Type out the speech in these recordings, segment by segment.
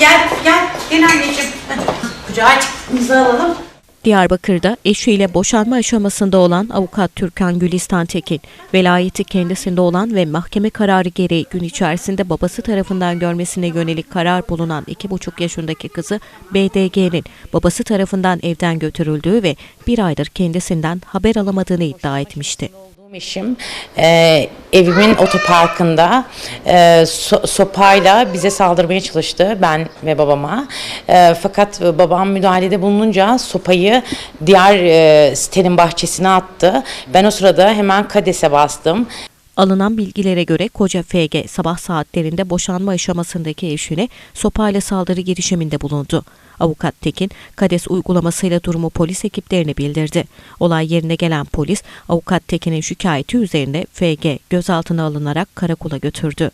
Gel, gel. Gel anneciğim. Kucağa aç. Alalım. Diyarbakır'da eşiyle boşanma aşamasında olan avukat Türkan Gülistan Tekin, velayeti kendisinde olan ve mahkeme kararı gereği gün içerisinde babası tarafından görmesine yönelik karar bulunan 2,5 yaşındaki kızı BDG'nin babası tarafından evden götürüldüğü ve bir aydır kendisinden haber alamadığını iddia etmişti. Eşim e, evimin otoparkında e, so- sopayla bize saldırmaya çalıştı ben ve babama. E, fakat babam müdahalede bulununca sopayı diğer e, sitenin bahçesine attı. Ben o sırada hemen kadese bastım. Alınan bilgilere göre koca FG sabah saatlerinde boşanma aşamasındaki eşine sopayla saldırı girişiminde bulundu. Avukat Tekin, KADES uygulamasıyla durumu polis ekiplerine bildirdi. Olay yerine gelen polis, Avukat Tekin'in şikayeti üzerine FG gözaltına alınarak karakola götürdü.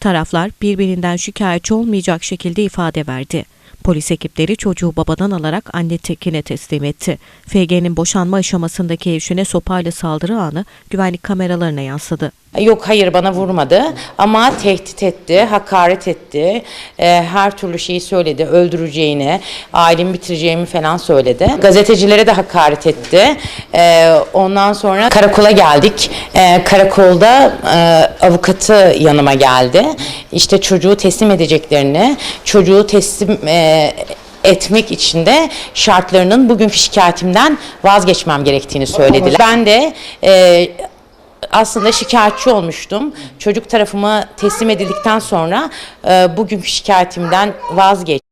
Taraflar birbirinden şikayetçi olmayacak şekilde ifade verdi. Polis ekipleri çocuğu babadan alarak anne Tekin'e teslim etti. FG'nin boşanma aşamasındaki eşine sopayla saldırı anı güvenlik kameralarına yansıdı. Yok hayır bana vurmadı ama tehdit etti, hakaret etti. E, her türlü şeyi söyledi, öldüreceğini, ailemi bitireceğimi falan söyledi. Gazetecilere de hakaret etti. E, ondan sonra karakola geldik. E, karakolda e, avukatı yanıma geldi. İşte çocuğu teslim edeceklerini, çocuğu teslim e, etmek için de şartlarının bugünkü şikayetimden vazgeçmem gerektiğini söylediler. Ben de e, aslında şikayetçi olmuştum. Çocuk tarafıma teslim edildikten sonra e, bugünkü şikayetimden vazgeç.